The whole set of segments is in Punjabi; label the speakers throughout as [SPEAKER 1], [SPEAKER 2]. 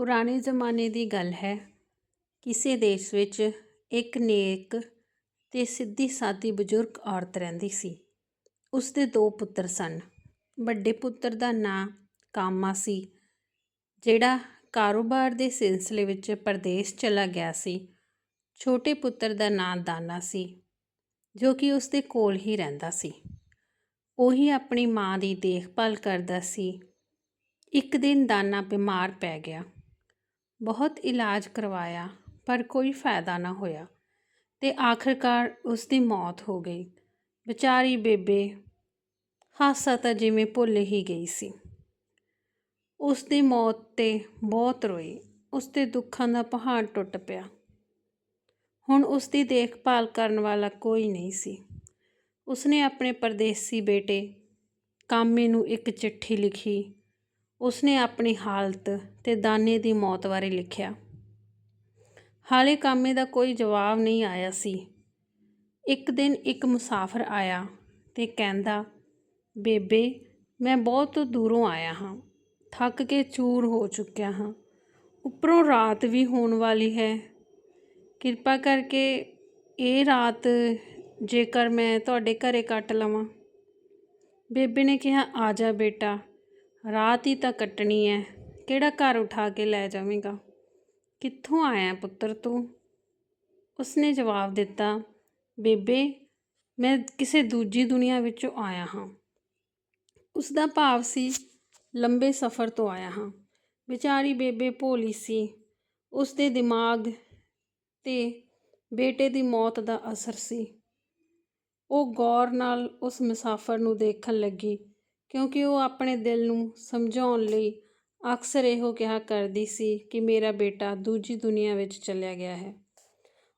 [SPEAKER 1] ਪੁਰਾਣੇ ਜ਼ਮਾਨੇ ਦੀ ਗੱਲ ਹੈ। ਕਿਸੇ ਦੇਸ਼ ਵਿੱਚ ਇੱਕ ਨੇਕ ਤੇ ਸਿੱਧੀ ਸਾਦੀ ਬਜ਼ੁਰਗ ਔਰਤ ਰਹਿੰਦੀ ਸੀ। ਉਸ ਦੇ ਦੋ ਪੁੱਤਰ ਸਨ। ਵੱਡੇ ਪੁੱਤਰ ਦਾ ਨਾਂ ਕਾਮਾ ਸੀ, ਜਿਹੜਾ ਕਾਰੋਬਾਰ ਦੇ ਸਿਲਸਿਲੇ ਵਿੱਚ ਪਰਦੇਸ ਚਲਾ ਗਿਆ ਸੀ। ਛੋਟੇ ਪੁੱਤਰ ਦਾ ਨਾਂ ਦਾਨਾ ਸੀ, ਜੋ ਕਿ ਉਸ ਦੇ ਕੋਲ ਹੀ ਰਹਿੰਦਾ ਸੀ। ਉਹੀ ਆਪਣੀ ਮਾਂ ਦੀ ਦੇਖਭਾਲ ਕਰਦਾ ਸੀ। ਇੱਕ ਦਿਨ ਦਾਨਾ ਬਿਮਾਰ ਪੈ ਗਿਆ। ਬਹੁਤ ਇਲਾਜ ਕਰਵਾਇਆ, ਪਰ ਕੋਈ ਫਾਇਦਾ ਨਾ ਹੋਇਆ ਅਤੇ ਆਖਰਕਾਰ ਉਸ ਦੀ ਮੌਤ ਹੋ ਗਈ। ਵਿਚਾਰੀ ਬੇਬੇ ਹਾਸਾ ਤਾਂ ਜਿਵੇਂ ਭੁੱਲ ਹੀ ਗਈ ਸੀ। ਉਸ ਦੀ ਮੌਤ ਤੇ ਬਹੁਤ ਰੋਈ ਉਸ ਦੇ ਦੁੱਖਾਂ ਦਾ ਪਹਾੜ ਟੁੱਟ ਪਿਆ। ਹੁਣ ਉਸ ਦੀ ਦੇਖਭਾਲ ਕਰਨ ਵਾਲਾ ਕੋਈ ਨਹੀਂ ਸੀ। ਉਸਨੇ ਆਪਣੇ ਪਰਦੇਸੀ ਬੇਟੇ ਕਾਮੇ ਨੂੰ ਇੱਕ ਚਿੱਠੀ ਲਿਖੀ ਉਸਨੇ ਆਪਣੀ ਹਾਲਤ ਤੇ ਦਾਨੇ ਦੀ ਮੌਤ ਬਾਰੇ ਲਿਖਿਆ। ਹਾਲੇ ਕਾਮੇ ਦਾ ਕੋਈ ਜਵਾਬ ਨਹੀਂ ਆਇਆ ਸੀ। ਇੱਕ ਦਿਨ ਇੱਕ ਮੁਸਾਫਰ ਆਇਆ ਤੇ ਕਹਿੰਦਾ, ਬੇਬੇ, ਮੈਂ ਬਹੁਤ ਦੂਰੋਂ ਆਇਆ ਹਾਂ। ਥੱਕ ਕੇ ਚੂਰ ਹੋ ਚੁੱਕਿਆ ਹਾਂ। ਉੱਪਰੋਂ ਰਾਤ ਵੀ ਹੋਣ ਵਾਲੀ ਹੈ। ਕਿਰਪਾ ਕਰਕੇ ਇਹ ਰਾਤ ਜੇਕਰ ਮੈਂ ਤੁਹਾਡੇ ਘਰੇ ਕੱਟ ਲਵਾਂ। ਬੇਬੇ ਨੇ ਕਿਹਾ, ਆ ਜਾ ਬੇਟਾ ਰਾਤ ਹੀ ਤਾਂ ਕੱਟਣੀ ਹੈ ਕਿਹੜਾ ਘਰ ਉਠਾ ਕੇ ਲੈ ਜਾਵੇਂਗਾ? ਕਿੱਥੋਂ ਆਇਆ ਪੁੱਤਰ ਤੂੰ? ਉਸਨੇ ਜਵਾਬ ਦਿੱਤਾ, ਬੇਬੇ, ਮੈਂ ਕਿਸੇ ਦੂਜੀ ਦੁਨੀਆ ਵਿੱਚੋਂ ਆਇਆ ਹਾਂ। ਉਸ ਦਾ ਭਾਵ ਸੀ, ਲੰਬੇ ਸਫ਼ਰ ਤੋਂ ਆਇਆ ਹਾਂ। ਵਿਚਾਰੀ ਬੇਬੇ ਭੋਲੀ ਸੀ। ਉਸ ਦੇ ਦਿਮਾਗ ਤੇ ਬੇਟੇ ਦੀ ਮੌਤ ਦਾ ਅਸਰ ਸੀ। ਉਹ ਗੌਰ ਨਾਲ ਉਸ ਮੁਸਾਫਰ ਨੂੰ ਦੇਖਣ ਲੱਗੀ। ਕਿਉਂਕਿ ਉਹ ਆਪਣੇ ਦਿਲ ਨੂੰ ਸਮਝਾਉਣ ਲਈ ਅਕਸਰ ਇਹੋ ਕਿਹਾ ਕਰਦੀ ਸੀ ਕਿ ਮੇਰਾ ਬੇਟਾ ਦੂਜੀ ਦੁਨੀਆ ਵਿੱਚ ਚਲਿਆ ਗਿਆ ਹੈ।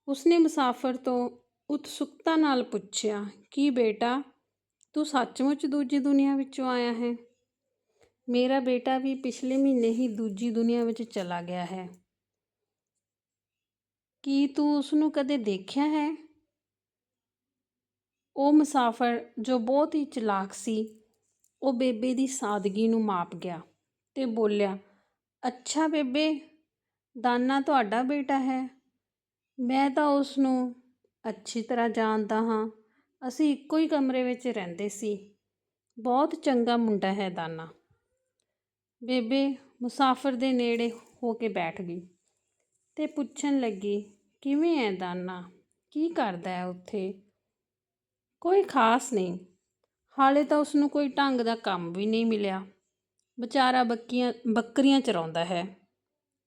[SPEAKER 1] ਉਸਨੇ ਮੁਸਾਫਰ ਤੋਂ ਉਤਸੁਕਤਾ ਨਾਲ ਪੁੱਛਿਆ, ਕੀ ਬੇਟਾ, ਤੂੰ ਸੱਚਮੁੱਚ ਦੂਜੀ ਦੁਨੀਆ ਵਿੱਚੋਂ ਆਇਆ ਹੈ? ਮੇਰਾ ਬੇਟਾ ਵੀ ਪਿਛਲੇ ਮਹੀਨੇ ਹੀ ਦੂਜੀ ਦੁਨੀਆ ਵਿੱਚ ਚਲਾ ਗਿਆ ਹੈ। ਕੀ ਤੂੰ ਉਸ ਨੂੰ ਕਦੇ ਦੇਖਿਆ ਹੈ? ਉਹ ਮੁਸਾਫਰ ਜੋ ਬਹੁਤ ਹੀ ਚਲਾਕ ਸੀ ਉਹ ਬੇਬੇ ਦੀ ਸਾਦਗੀ ਨੂੰ ਮਾਪ ਗਿਆ ਤੇ ਬੋਲਿਆ, ਅੱਛਾ ਬੇਬੇ, ਦਾਨਾ ਤੁਹਾਡਾ ਬੇਟਾ ਹੈ। ਮੈਂ ਤਾਂ ਉਸ ਨੂੰ ਅੱਛੀ ਤਰ੍ਹਾਂ ਜਾਣਦਾ ਹਾਂ। ਅਸੀਂ ਇੱਕੋ ਹੀ ਕਮਰੇ ਵਿੱਚ ਰਹਿੰਦੇ ਸੀ। ਬਹੁਤ ਚੰਗਾ ਮੁੰਡਾ ਹੈ ਦਾਨਾ। ਬੇਬੇ ਮੁਸਾਫਰ ਦੇ ਨੇੜੇ ਹੋ ਕੇ ਬੈਠ ਗਈ ਤੇ ਪੁੱਛਣ ਲੱਗੀ, ਕਿਵੇਂ ਹੈ ਦਾਨਾ? ਕੀ ਕਰਦਾ ਹੈ ਉੱਥੇ? ਕੋਈ ਖਾਸ ਨਹੀਂ। ਹਾਲੇ ਤਾਂ ਉਸ ਨੂੰ ਕੋਈ ਢੰਗ ਦਾ ਕੰਮ ਵੀ ਨਹੀਂ ਮਿਲਿਆ। ਵਿਚਾਰਾ ਬੱਕੀਆਂ, ਬੱਕਰੀਆਂ ਚਰਾਉਂਦਾ ਹੈ।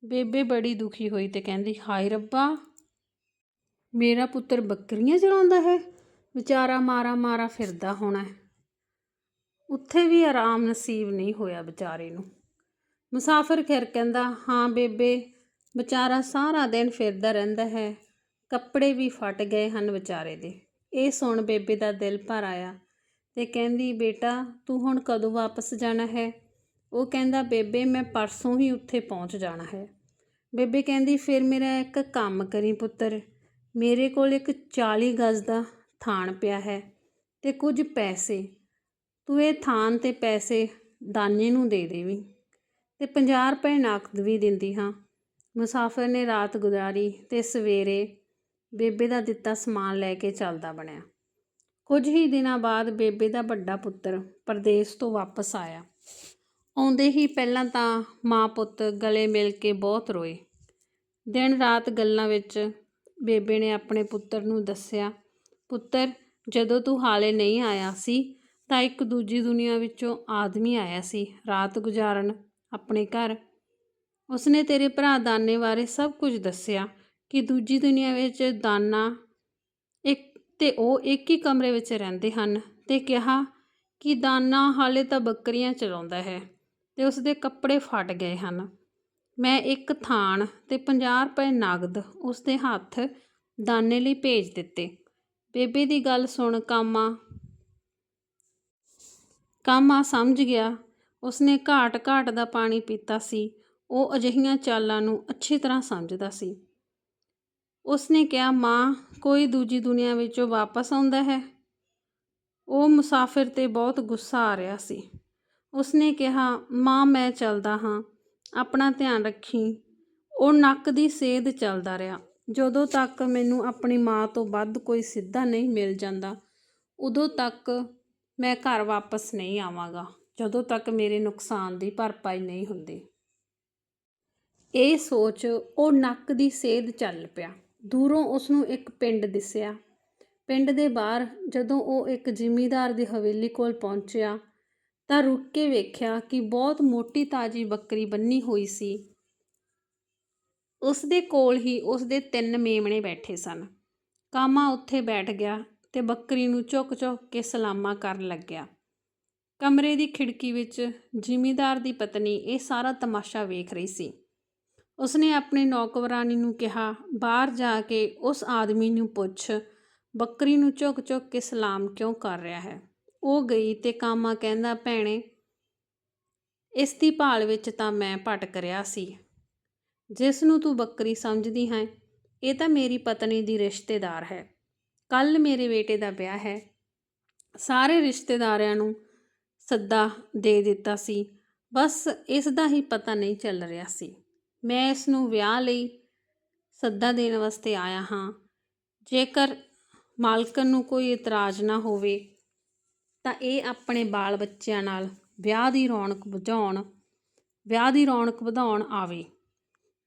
[SPEAKER 1] ਬੇਬੇ ਬੜੀ ਦੁਖੀ ਹੋਈ ਤੇ ਕਹਿੰਦੀ, ਹਾਏ ਰੱਬਾ, ਮੇਰਾ ਪੁੱਤਰ ਬੱਕਰੀਆਂ ਚਰਾਉਂਦਾ ਹੈ? ਵਿਚਾਰਾ ਮਾਰਾ ਮਾਰਾ ਫਿਰਦਾ ਹੋਣਾ ਉੱਥੇ ਵੀ ਆਰਾਮ ਨਸੀਬ ਨਹੀਂ ਹੋਇਆ ਵਿਚਾਰੇ ਨੂੰ। ਮੁਸਾਫਰ ਖਿਰ ਕਹਿੰਦਾ, ਹਾਂ ਬੇਬੇ, ਵਿਚਾਰਾ ਸਾਰਾ ਦਿਨ ਫਿਰਦਾ ਰਹਿੰਦਾ ਹੈ। ਕੱਪੜੇ ਵੀ ਫਟ ਗਏ ਹਨ ਵਿਚਾਰੇ ਦੇ। ਇਹ ਸੁਣ ਬੇਬੇ ਦਾ ਦਿਲ ਭਰ ਆਇਆ। ਤੇ ਕਹਿੰਦੀ, ਬੇਟਾ, ਤੂੰ ਹੁਣ ਕਦੋਂ ਵਾਪਸ ਜਾਣਾ ਹੈ? ਉਹ ਕਹਿੰਦਾ, ਬੇਬੇ, ਮੈਂ ਪਰਸੋਂ ਹੀ ਉੱਥੇ ਪਹੁੰਚ ਜਾਣਾ ਹੈ। ਬੇਬੇ ਕਹਿੰਦੀ, ਫਿਰ ਮੇਰਾ ਇੱਕ ਕੰਮ ਕਰੀ ਪੁੱਤਰ। ਮੇਰੇ ਕੋਲ ਇੱਕ 40 ਗਜ਼ ਦਾ ਥਾਨ ਪਿਆ ਹੈ ਤੇ ਕੁਝ ਪੈਸੇ। ਤੂੰ ਇਹ ਥਾਨ ਤੇ ਪੈਸੇ ਦਾਨੇ ਨੂੰ ਦੇ ਦੇਵੀਂ ਤੇ 50 ਰੁਪਏ ਨਕਦ ਵੀ ਦਿੰਦੀ ਹਾਂ। ਮੁਸਾਫਰ ਨੇ ਰਾਤ ਗੁਜ਼ਾਰੀ ਤੇ ਸਵੇਰੇ ਬੇਬੇ ਦਾ ਦਿੱਤਾ ਸਮਾਨ ਲੈ ਕੇ ਚੱਲਦਾ ਬਣਿਆ। ਕੁਝ ਹੀ ਦਿਨਾਂ ਬਾਅਦ ਬੇਬੇ ਦਾ ਵੱਡਾ ਪੁੱਤਰ ਪਰਦੇਸ ਤੋਂ ਵਾਪਸ ਆਇਆ। ਆਉਂਦੇ ਹੀ ਪਹਿਲਾਂ ਤਾਂ ਮਾਂ ਪੁੱਤ ਗਲੇ ਮਿਲ ਕੇ ਬਹੁਤ ਰੋਏ। ਦਿਨ ਰਾਤ ਗੱਲਾਂ ਵਿੱਚ ਬੇਬੇ ਨੇ ਆਪਣੇ ਪੁੱਤਰ ਨੂੰ ਦੱਸਿਆ, ਪੁੱਤਰ, ਜਦੋਂ ਤੂੰ ਹਾਲੇ ਨਹੀਂ ਆਇਆ ਸੀ, ਤਾਂ ਇੱਕ ਦੂਜੀ ਦੁਨੀਆ ਵਿੱਚੋਂ ਆਦਮੀ ਆਇਆ ਸੀ, ਰਾਤ ਗੁਜ਼ਾਰਨ ਆਪਣੇ ਘਰ। ਉਸਨੇ ਤੇਰੇ ਭਰਾ ਦਾਨੇ ਬਾਰੇ ਸਭ ਕੁਝ ਦੱਸਿਆ ਕਿ ਦੂਜੀ ਦੁਨੀਆ ਵਿੱਚ ਦਾਨਾ ਤੇ ਉਹ ਇੱਕ ਹੀ ਕਮਰੇ ਵਿੱਚ ਰਹਿੰਦੇ ਹਨ ਤੇ ਕਿਹਾ ਕਿ ਦਾਨਾ ਹਾਲੇ ਤਾਂ ਬੱਕਰੀਆਂ ਚਲਾਉਂਦਾ ਹੈ ਤੇ ਉਸ ਦੇ ਕੱਪੜੇ ਫਟ ਗਏ ਹਨ। ਮੈਂ ਇੱਕ ਥਾਣ ਤੇ 50 ਰੁਪਏ ਨਗਦ ਉਸ ਦੇ ਹੱਥ ਦਾਨੇ ਲਈ ਭੇਜ ਦਿੱਤੇ। ਬੇਬੇ ਦੀ ਗੱਲ ਸੁਣ ਕਾਮਾ। ਕਾਮਾ ਸਮਝ ਗਿਆ। ਉਸਨੇ ਘਾਟ ਘਾਟ ਦਾ ਪਾਣੀ ਪੀਤਾ ਸੀ। ਉਹ ਅਜਿਹੀਆਂ ਚਾਲਾਂ ਨੂੰ ਅੱਛੀ ਤਰ੍ਹਾਂ ਸਮਝਦਾ ਸੀ। ਉਸਨੇ ਕਿਹਾ, ਮਾਂ, ਕੋਈ ਦੂਜੀ ਦੁਨੀਆ ਵਿੱਚੋਂ ਵਾਪਸ ਆਉਂਦਾ ਹੈ? ਉਹ ਮੁਸਾਫਿਰ ਤੇ ਬਹੁਤ ਗੁੱਸਾ ਆ ਰਿਹਾ ਸੀ। ਉਸਨੇ ਕਿਹਾ, ਮਾਂ, ਮੈਂ ਚੱਲਦਾ ਹਾਂ। ਆਪਣਾ ਧਿਆਨ ਰੱਖੀ। ਉਹ ਨੱਕ ਦੀ ਸੇਧ ਚੱਲਦਾ ਰਿਹਾ। ਜਦੋਂ ਤੱਕ ਮੈਨੂੰ ਆਪਣੀ ਮਾਂ ਤੋਂ ਵੱਧ ਕੋਈ ਸਿੱਧਾ ਨਹੀਂ ਮਿਲ ਜਾਂਦਾ, ਉਦੋਂ ਤੱਕ ਮੈਂ ਘਰ ਵਾਪਸ ਨਹੀਂ ਆਵਾਂਗਾ, ਜਦੋਂ ਤੱਕ ਮੇਰੇ ਨੁਕਸਾਨ ਦੀ ਭਰਪਾਈ ਨਹੀਂ ਹੁੰਦੀ। ਇਹ ਸੋਚ ਉਹ ਨੱਕ ਦੀ ਸੇਧ ਚੱਲ ਪਿਆ। ਦੂਰੋਂ ਉਸ ਨੂੰ ਇੱਕ ਪਿੰਡ ਦਿਸਿਆ। ਪਿੰਡ ਦੇ ਬਾਹਰ ਜਦੋਂ ਉਹ ਇੱਕ ਜ਼ਿਮੀਂਦਾਰ ਦੀ ਹਵੇਲੀ ਕੋਲ ਪਹੁੰਚਿਆ ਤਾਂ ਰੁਕ ਕੇ ਵੇਖਿਆ ਕਿ ਬਹੁਤ ਮੋਟੀ ਤਾਜੀ ਬੱਕਰੀ ਬੰਨੀ ਹੋਈ ਸੀ। ਉਸ ਦੇ ਕੋਲ ਹੀ ਉਸ ਦੇ ਤਿੰਨ ਮੇਮਣੇ ਬੈਠੇ ਸਨ। ਕਾਮਾ ਉੱਥੇ ਬੈਠ ਗਿਆ ਤੇ ਬੱਕਰੀ ਨੂੰ ਚੁੱਕ-ਚੁੱਕ ਕੇ ਸਲਾਮਾਂ ਕਰਨ ਲੱਗਿਆ। ਕਮਰੇ ਦੀ ਖਿੜਕੀ ਵਿੱਚ ਜ਼ਿਮੀਂਦਾਰ ਦੀ ਪਤਨੀ ਇਹ ਸਾਰਾ ਤਮਾਸ਼ਾ ਵੇਖ ਰਹੀ ਸੀ। ਉਸਨੇ ਆਪਣੀ ਨੌਕਰਾਨੀ ਨੂੰ ਕਿਹਾ, ਬਾਹਰ ਜਾ ਕੇ ਉਸ ਆਦਮੀ ਨੂੰ ਪੁੱਛ, ਬੱਕਰੀ ਨੂੰ ਝੁਕ-ਝੁਕ ਕੇ ਸਲਾਮ ਕਿਉਂ ਕਰ ਰਿਹਾ ਹੈ? ਉਹ ਗਈ ਤੇ ਕਾਮਾ ਕਹਿੰਦਾ, ਭੈਣੇ, ਇਸ ਦੀ ਭਾਲ ਵਿੱਚ ਤਾਂ ਮੈਂ ਭਟਕ ਰਿਹਾ ਸੀ। ਜਿਸ ਨੂੰ ਤੂੰ ਬੱਕਰੀ ਸਮਝਦੀ ਹੈ, ਇਹ ਤਾਂ ਮੇਰੀ ਪਤਨੀ ਦੀ ਰਿਸ਼ਤੇਦਾਰ ਹੈ। ਕੱਲ੍ਹ ਮੇਰੇ ਬੇਟੇ ਦਾ ਵਿਆਹ ਹੈ। ਸਾਰੇ ਰਿਸ਼ਤੇਦਾਰਾਂ ਨੂੰ ਸੱਦਾ ਦੇ ਦਿੱਤਾ ਸੀ। ਬਸ ਇਸ ਦਾ ਹੀ ਪਤਾ ਨਹੀਂ ਚੱਲ ਰਿਹਾ ਸੀ। ਮੈਂ ਇਸ ਨੂੰ ਵਿਆਹ ਲਈ ਸੱਦਾ ਦੇਣ ਵਾਸਤੇ ਆਇਆ ਹਾਂ। ਜੇਕਰ ਮਾਲਕਨ ਨੂੰ ਕੋਈ ਇਤਰਾਜ਼ ਨਾ ਹੋਵੇ, ਤਾਂ ਇਹ ਆਪਣੇ ਬਾਲ ਬੱਚਿਆਂ ਨਾਲ ਵਿਆਹ ਦੀ ਰੌਣਕ ਵਧਾਉਣ, ਵਿਆਹ ਦੀ ਰੌਣਕ ਵਧਾਉਣ ਆਵੇ।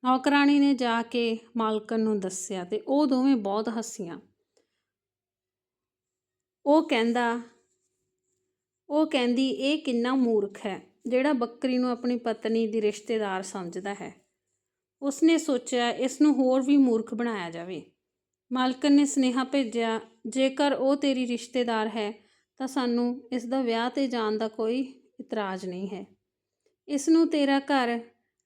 [SPEAKER 1] ਨੌਕਰਾਣੀ ਨੇ ਜਾ ਕੇ ਮਾਲਕਨ ਨੂੰ ਦੱਸਿਆ ਤੇ ਉਹ ਦੋਵੇਂ ਬਹੁਤ ਹੱਸੀਆਂ। ਉਹ ਕਹਿੰਦਾ, ਉਹ ਕਹਿੰਦੀ, ਇਹ ਕਿੰਨਾ ਮੂਰਖ ਹੈ, ਜਿਹੜਾ ਬੱਕਰੀ ਨੂੰ ਆਪਣੀ ਪਤਨੀ ਦੀ ਰਿਸ਼ਤੇਦਾਰ ਸਮਝਦਾ ਹੈ। ਉਸਨੇ ਸੋਚਿਆ ਇਸ ਨੂੰ ਹੋਰ ਵੀ ਮੂਰਖ ਬਣਾਇਆ ਜਾਵੇ। ਮਾਲਕਨ ਨੇ ਸੁਨੇਹਾ ਭੇਜਿਆ, ਜੇਕਰ ਉਹ ਤੇਰੀ ਰਿਸ਼ਤੇਦਾਰ ਹੈ, ਤਾਂ ਸਾਨੂੰ ਇਸ ਦਾ ਵਿਆਹ ਤੇ ਜਾਣ ਦਾ ਕੋਈ ਇਤਰਾਜ਼ ਨਹੀਂ ਹੈ। ਇਸ ਨੂੰ ਤੇਰਾ ਘਰ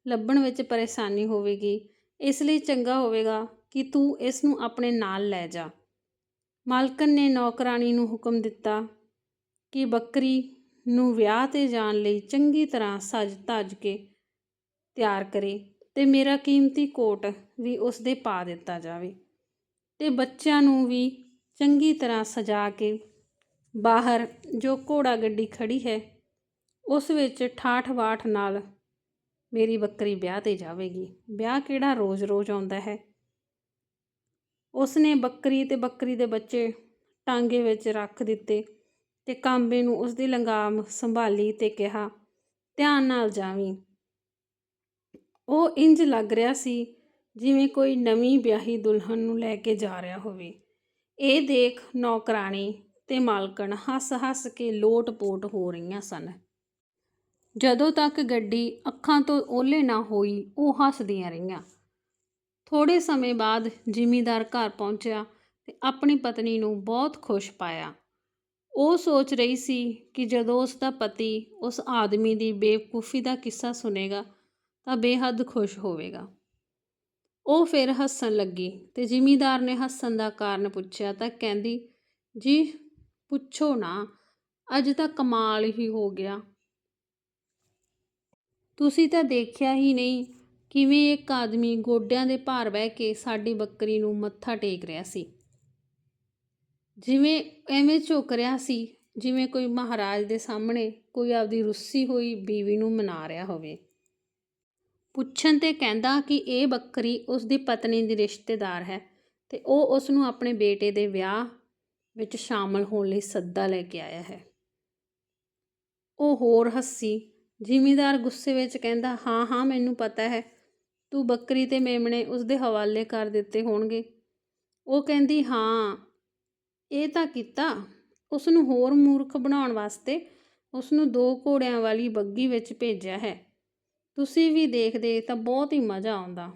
[SPEAKER 1] ਲੱਭਣ ਵਿੱਚ ਪਰੇਸ਼ਾਨੀ ਹੋਵੇਗੀ। ਇਸ ਲਈ ਚੰਗਾ ਹੋਵੇਗਾ ਕਿ ਤੂੰ ਇਸ ਨੂੰ ਆਪਣੇ ਨਾਲ ਲੈ ਜਾ। ਮਾਲਕਨ ਨੇ ਨੌਕਰਾਨੀ ਨੂੰ ਹੁਕਮ ਦਿੱਤਾ ਕਿ ਬੱਕਰੀ ਨੂੰ ਵਿਆਹ ਤੇ ਜਾਣ ਲਈ ਚੰਗੀ ਤਰ੍ਹਾਂ ਸੱਜ ਧੱਜ ਕੇ ਤਿਆਰ ਕਰੇ। ਅਤੇ ਮੇਰਾ ਕੀਮਤੀ ਕੋਟ ਵੀ ਉਸਦੇ ਪਾ ਦਿੱਤਾ ਜਾਵੇ ਅਤੇ ਬੱਚਿਆਂ ਨੂੰ ਵੀ ਚੰਗੀ ਤਰ੍ਹਾਂ ਸਜਾ ਕੇ ਬਾਹਰ ਜੋ ਘੋੜਾ ਗੱਡੀ ਖੜ੍ਹੀ ਹੈ, ਉਸ ਵਿੱਚ ਠਾਠ ਬਾਠ ਨਾਲ ਮੇਰੀ ਬੱਕਰੀ ਵਿਆਹ ਤੇ ਜਾਵੇਗੀ। ਵਿਆਹ ਕਿਹੜਾ ਰੋਜ਼-ਰੋਜ਼ ਆਉਂਦਾ ਹੈ? ਉਸਨੇ ਬੱਕਰੀ ਤੇ ਬੱਕਰੀ ਦੇ ਬੱਚੇ ਟਾਂਗੇ ਵਿੱਚ ਰੱਖ ਦਿੱਤੇ ਤੇ ਕਾਂਬੇ ਨੂੰ ਉਸਦੀ ਲੰਗਾਮ ਸੰਭਾਲੀ ਤੇ ਕਿਹਾ, ਧਿਆਨ ਨਾਲ ਜਾਵੀਂ। ਉਹ ਇੰਜ ਲੱਗ ਰਿਹਾ ਸੀ ਜਿਵੇਂ ਕੋਈ ਨਵੀਂ ਵਿਆਹੀ ਦੁਲਹਨ ਨੂੰ ਲੈ ਕੇ ਜਾ ਰਿਹਾ ਹੋਵੇ। ਇਹ ਦੇਖ ਨੌਕਰਾਣੀ ਤੇ ਮਾਲਕਣ ਹੱਸ-ਹੱਸ ਕੇ ਲੋਟ-ਪੋਟ ਹੋ ਰਹੀਆਂ ਸਨ। ਜਦੋਂ ਤੱਕ ਗੱਡੀ ਅੱਖਾਂ ਤੋਂ ਓਲੇ ਨਾ ਹੋਈ, ਉਹ ਹੱਸਦੀਆਂ ਰਹੀਆਂ। ਥੋੜੇ ਸਮੇਂ ਬਾਅਦ ਜ਼ਿਮੀਂਦਾਰ ਘਰ ਪਹੁੰਚਿਆ ਤੇ ਆਪਣੀ ਪਤਨੀ ਨੂੰ ਬਹੁਤ ਖੁਸ਼ ਪਾਇਆ। ਉਹ ਸੋਚ ਰਹੀ ਸੀ ਕਿ ਜਦੋਂ ਉਸ ਦਾ ਪਤੀ ਉਸ ਆਦਮੀ ਦੀ ਬੇਵਕੂਫੀ ਦਾ ਕਿੱਸਾ ਸੁਨੇਗਾ ਤਾਂ ਬੇਹੱਦ ਖੁਸ਼ ਹੋਵੇਗਾ। ਉਹ ਫਿਰ ਹੱਸਣ ਲੱਗੀ ਤੇ ਜ਼ਿਮੀਦਾਰ ਨੇ ਹੱਸਣ ਦਾ ਕਾਰਨ ਪੁੱਛਿਆ ਤਾਂ ਕਹਿੰਦੀ, ਜੀ, ਪੁੱਛੋ ਨਾ, ਅੱਜ ਤਾਂ ਕਮਾਲ ਹੀ ਹੋ ਗਿਆ। ਤੁਸੀਂ ਤਾਂ ਦੇਖਿਆ ਹੀ ਨਹੀਂ ਕਿਵੇਂ ਇੱਕ ਆਦਮੀ ਗੋਡਿਆਂ ਦੇ ਭਾਰ ਬਹਿ ਕੇ ਸਾਡੀ ਬੱਕਰੀ ਨੂੰ ਮੱਥਾ ਟੇਕ ਰਿਹਾ ਸੀ। ਜਿਵੇਂ ਐਵੇਂ ਝੁਕ ਰਿਹਾ ਸੀ, ਜਿਵੇਂ ਕੋਈ ਮਹਾਰਾਜ ਦੇ ਸਾਹਮਣੇ ਕੋਈ ਆਪਦੀ ਰੁੱਸੀ ਹੋਈ ਬੀਵੀ ਨੂੰ ਮਨਾ ਰਿਹਾ ਹੋਵੇ। ਪੁੱਛਣ ਤੇ ਕਹਿੰਦਾ ਕਿ ਇਹ ਬੱਕਰੀ ਉਸ ਦੀ ਪਤਨੀ ਦੀ ਰਿਸ਼ਤੇਦਾਰ ਹੈ ਅਤੇ ਉਹ ਉਸ ਨੂੰ ਆਪਣੇ ਬੇਟੇ ਦੇ ਵਿਆਹ ਵਿੱਚ ਸ਼ਾਮਲ ਹੋਣ ਲਈ ਸੱਦਾ ਲੈ ਕੇ ਆਇਆ ਹੈ। ਉਹ ਹੋਰ ਹੱਸੀ, ਜ਼ਿਮੀਦਾਰ ਗੁੱਸੇ ਵਿੱਚ ਕਹਿੰਦਾ, ਹਾਂ ਹਾਂ, ਮੈਨੂੰ ਪਤਾ ਹੈ, ਤੂੰ ਬੱਕਰੀ ਤੇ ਮੇਮਣੇ ਉਸ ਦੇ ਹਵਾਲੇ ਕਰ ਦਿੱਤੇ ਹੋਣਗੇ। ਉਹ ਕਹਿੰਦੀ, ਹਾਂ, ਇਹ ਤਾਂ ਕੀਤਾ। ਉਸ ਨੂੰ ਹੋਰ ਮੂਰਖ ਬਣਾਉਣ ਵਾਸਤੇ ਉਸ ਨੂੰ ਦੋ ਘੋੜਿਆਂ ਵਾਲੀ ਬੱਗੀ ਵਿੱਚ ਭੇਜਿਆ ਹੈ। ਤੁਸੀਂ ਵੀ ਦੇਖਦੇ ਤਾਂ ਬਹੁਤ ਹੀ ਮਜ਼ਾ ਆਉਂਦਾ।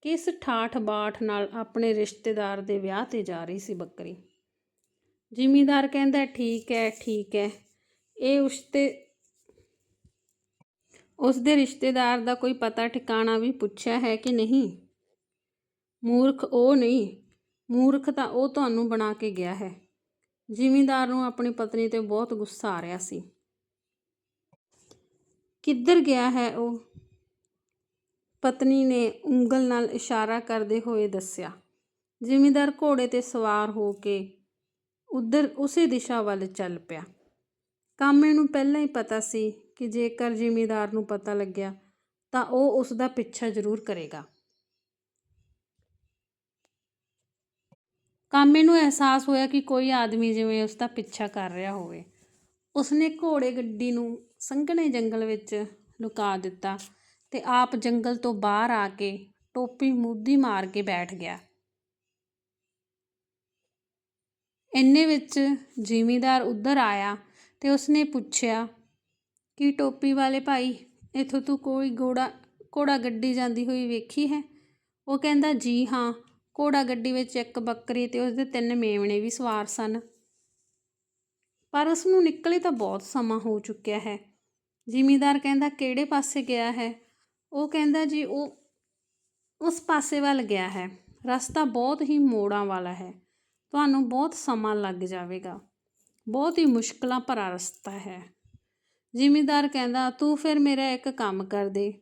[SPEAKER 1] ਕਿਸ ਠਾਠ ਬਾਠ ਨਾਲ ਆਪਣੇ ਰਿਸ਼ਤੇਦਾਰ ਦੇ ਵਿਆਹ ਤੇ ਜਾ ਰਹੀ ਸੀ ਬੱਕਰੀ? ਜ਼ਿਮੀਦਾਰ ਕਹਿੰਦਾ, ਠੀਕ ਹੈ ਠੀਕ ਹੈ। ਇਹ ਉਸ ਤੇ ਉਸ ਦੇ ਰਿਸ਼ਤੇਦਾਰ ਦਾ ਕੋਈ ਪਤਾ ਠਿਕਾਣਾ ਵੀ ਪੁੱਛਿਆ ਹੈ ਕਿ ਨਹੀਂ? ਮੂਰਖ ਉਹ ਨਹੀਂ। ਮੂਰਖ ਤਾਂ ਉਹ ਤੁਹਾਨੂੰ ਬਣਾ ਕੇ ਗਿਆ ਹੈ। ਜ਼ਿਮੀਂਦਾਰ ਨੂੰ ਆਪਣੀ ਪਤਨੀ ਤੇ ਬਹੁਤ ਗੁੱਸਾ ਆ ਰਿਹਾ ਸੀ। ਕਿੱਧਰ ਗਿਆ ਹੈ ਉਹ? ਪਤਨੀ ਨੇ ਉਂਗਲ ਨਾਲ ਇਸ਼ਾਰਾ ਕਰਦੇ ਹੋਏ ਦੱਸਿਆ, ਜ਼ਿਮੀਂਦਾਰ ਘੋੜੇ ਤੇ ਸਵਾਰ ਹੋ ਕੇ ਉਧਰ ਉਸੇ ਦਿਸ਼ਾ ਵੱਲ ਚੱਲ ਪਿਆ। ਕਾਮੇ ਨੂੰ ਪਹਿਲਾਂ ਹੀ ਪਤਾ ਸੀ ਕਿ ਜੇਕਰ ਜ਼ਿਮੀਂਦਾਰ ਨੂੰ ਪਤਾ ਲੱਗਿਆ ਤਾਂ ਉਹ ਉਸ ਦਾ ਪਿੱਛਾ ਜ਼ਰੂਰ ਕਰੇਗਾ। ਕਾਮੇ ਨੂੰ ਅਹਿਸਾਸ ਹੋਇਆ ਕਿ ਕੋਈ ਆਦਮੀ ਜਿਵੇਂ ਉਸ ਦਾ ਪਿੱਛਾ ਕਰ ਰਿਹਾ ਹੋਵੇ। ਉਸਨੇ ਘੋੜੇ ਗੱਡੀ ਨੂੰ ਸੰਘਣੇ ਜੰਗਲ ਵਿੱਚ ਲੁਕਾ ਦਿੱਤਾ ਤੇ ਆਪ ਜੰਗਲ ਤੋਂ ਬਾਹਰ ਆ ਕੇ ਟੋਪੀ ਮੁੱਦੀ ਮਾਰ ਕੇ ਬੈਠ ਗਿਆ। ਇੰਨੇ ਵਿੱਚ ਜ਼ਿਮੀਦਾਰ ਉੱਧਰ ਆਇਆ ਤੇ ਉਸਨੇ ਪੁੱਛਿਆ, ਕਿ ਟੋਪੀ ਵਾਲੇ ਭਾਈ, ਇੱਥੋਂ ਤੂੰ ਕੋਈ ਘੋੜਾ ਘੋੜਾ ਗੱਡੀ ਜਾਂਦੀ ਹੋਈ ਵੇਖੀ ਹੈ? ਉਹ ਕਹਿੰਦਾ, ਜੀ ਹਾਂ, ਘੋੜਾ ਗੱਡੀ ਵਿੱਚ ਇੱਕ ਬੱਕਰੀ ਤੇ ਉਸਦੇ ਤਿੰਨ ਮੇਮਣੇ ਵੀ ਸਵਾਰ ਸਨ। ਪਰ ਉਸ ਨੂੰ ਨਿਕਲੇ ਤਾਂ ਬਹੁਤ ਸਮਾਂ ਹੋ ਚੁੱਕਿਆ ਹੈ। ਜ਼ਿਮੀਦਾਰ ਕਹਿੰਦਾ, ਕਿਹੜੇ ਪਾਸੇ ਗਿਆ ਹੈ? ਉਹ ਕਹਿੰਦਾ, ਜੀ, ਉਹ, ਉਸ ਪਾਸੇ ਵੱਲ ਗਿਆ ਹੈ। ਰਸਤਾ ਬਹੁਤ ਹੀ ਮੋੜਾਂ ਵਾਲਾ ਹੈ। ਤੁਹਾਨੂੰ ਬਹੁਤ ਸਮਾਂ ਲੱਗ ਜਾਵੇਗਾ। ਬਹੁਤ ਹੀ ਮੁਸ਼ਕਲਾਂ ਭਰਾ ਰਸਤਾ ਹੈ। ਜ਼ਿਮੀਦਾਰ ਕਹਿੰਦਾ, ਤੂੰ ਫਿਰ ਮੇਰਾ ਇੱਕ ਕੰਮ ਕਰ ਦੇ।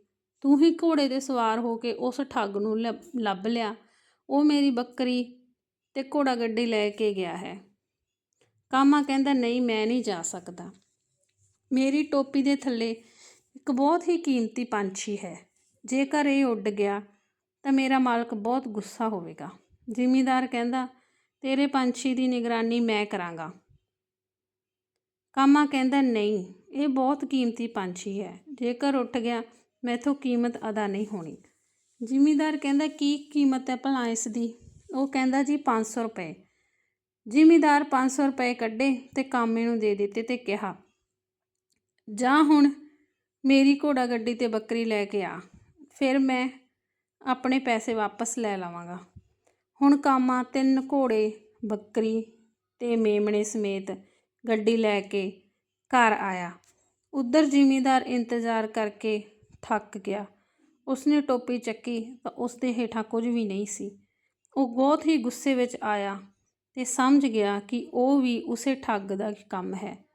[SPEAKER 1] ਤੂੰ ਹੀ ਘੋੜੇ ਤੇ ਸਵਾਰ ਹੋ ਕੇ ਉਸ ਠੱਗ ਨੂੰ ਲੱਭ ਲੱਭ ਲਿਆ। ਉਹ ਮੇਰੀ ਬੱਕਰੀ ਤੇ ਘੋੜਾ ਗੱਡੀ ਲੈ ਕੇ ਗਿਆ ਹੈ। ਕਾਮਾ ਕਹਿੰਦਾ, ਨਹੀਂ, ਮੈਂ ਨਹੀਂ ਜਾ ਸਕਦਾ। ਮੇਰੀ ਟੋਪੀ ਦੇ ਥੱਲੇ ਇੱਕ ਬਹੁਤ ਹੀ ਕੀਮਤੀ ਪੰਛੀ ਹੈ। ਜੇਕਰ ਇਹ ਉੱਡ ਗਿਆ ਤਾਂ ਮੇਰਾ ਮਾਲਕ ਬਹੁਤ ਗੁੱਸਾ ਹੋਵੇਗਾ। ਜ਼ਿਮੀਦਾਰ ਕਹਿੰਦਾ, ਤੇਰੇ ਪੰਛੀ ਦੀ ਨਿਗਰਾਨੀ ਮੈਂ ਕਰਾਂਗਾ। ਕਾਮਾ ਕਹਿੰਦਾ, ਨਹੀਂ, ਇਹ ਬਹੁਤ ਕੀਮਤੀ ਪੰਛੀ ਹੈ। ਜੇਕਰ ਉੱਠ ਗਿਆ, ਮੈਥੋਂ ਕੀਮਤ ਅਦਾ ਨਹੀਂ ਹੋਣੀ। ਜ਼ਿਮੀਦਾਰ ਕਹਿੰਦਾ, ਕੀ ਕੀਮਤ ਹੈ ਭਲਾ ਇਸ ਦੀ? ਉਹ ਕਹਿੰਦਾ, ਜੀ 500 ਰੁਪਏ। ਜ਼ਿਮੀਦਾਰ 500 ਰੁਪਏ ਕੱਢੇ ਤੇ ਕਾਮੇ ਨੂੰ ਦੇ ਦਿੱਤੇ ਤੇ ਕਿਹਾ ਜਾਂ ਹੁਣ ਮੇਰੀ ਘੋੜਾ ਗੱਡੀ ਤੇ ਬੱਕਰੀ ਲੈ ਕੇ ਆ, ਫਿਰ ਮੈਂ ਆਪਣੇ ਪੈਸੇ ਵਾਪਸ ਲੈ ਲਵਾਂਗਾ। ਹੁਣ ਕਾਮਾ ਤਿੰਨ ਘੋੜੇ, ਬੱਕਰੀ ਤੇ ਮੇਮਣੇ ਸਮੇਤ ਗੱਡੀ ਲੈ ਕੇ ਘਰ ਆਇਆ। ਉਧਰ ਜ਼ਿਮੀਦਾਰ ਇੰਤਜ਼ਾਰ ਕਰਕੇ ਥੱਕ ਗਿਆ। ਉਸਨੇ ਟੋਪੀ ਚੱਕੀ ਤਾਂ ਉਸਦੇ ਹੇਠਾਂ ਕੁਝ ਵੀ ਨਹੀਂ ਸੀ। ਉਹ ਬਹੁਤ ਹੀ ਗੁੱਸੇ ਵਿੱਚ ਆਇਆ ਤੇ ਸਮਝ ਗਿਆ ਕਿ ਉਹ ਵੀ ਉਸੇ ਠੱਗ ਦਾ ਕੰਮ ਹੈ।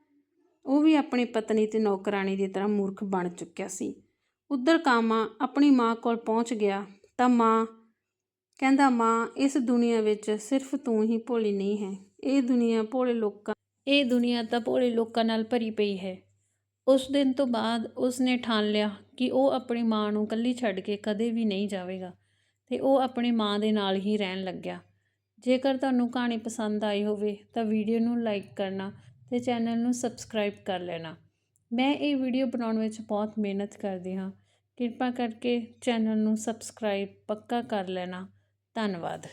[SPEAKER 1] ਉਹ ਵੀ ਆਪਣੀ ਪਤਨੀ ਤੇ ਨੌਕਰਾਣੀ ਦੀ ਤਰ੍ਹਾਂ ਮੂਰਖ ਬਣ ਚੁੱਕਿਆ ਸੀ। ਉਧਰ ਕਾਮਾ ਆਪਣੀ ਮਾਂ ਕੋਲ ਪਹੁੰਚ ਗਿਆ ਤਾਂ ਮਾਂ ਕਹਿੰਦਾ, ਮਾਂ, ਇਸ ਦੁਨੀਆ ਵਿੱਚ ਸਿਰਫ ਤੂੰ ਹੀ ਭੋਲੀ ਨਹੀਂ ਹੈ। ਇਹ ਦੁਨੀਆ ਭੋਲੇ ਲੋਕਾਂ, ਇਹ ਦੁਨੀਆ ਤਾਂ ਭੋਲੇ ਲੋਕਾਂ ਨਾਲ ਭਰੀ ਪਈ ਹੈ। ਉਸ ਦਿਨ ਤੋਂ ਬਾਅਦ ਉਸ ਨੇ ਠਾਣ ਲਿਆ ਕਿ ਉਹ ਆਪਣੀ ਮਾਂ ਨੂੰ ਇਕੱਲੀ ਛੱਡ ਕੇ ਕਦੇ ਵੀ ਨਹੀਂ ਜਾਵੇਗਾ ਤੇ ਉਹ ਆਪਣੀ ਮਾਂ ਦੇ ਨਾਲ ਹੀ ਰਹਿਣ ਲੱਗਿਆ। ਜੇਕਰ ਤੁਹਾਨੂੰ ਕਹਾਣੀ ਪਸੰਦ ਆਈ ਹੋਵੇ ਤਾਂ ਵੀਡੀਓ ਨੂੰ ਲਾਈਕ ਕਰਨਾ ਅਤੇ ਚੈਨਲ ਨੂੰ ਸਬਸਕ੍ਰਾਈਬ ਕਰ ਲੈਣਾ। ਮੈਂ ਇਹ ਵੀਡੀਓ ਬਣਾਉਣ ਵਿੱਚ ਬਹੁਤ ਮਿਹਨਤ ਕਰਦੀ ਹਾਂ। ਕਿਰਪਾ ਕਰਕੇ ਚੈਨਲ ਨੂੰ ਸਬਸਕ੍ਰਾਈਬ ਪੱਕਾ ਕਰ ਲੈਣਾ। ਧੰਨਵਾਦ।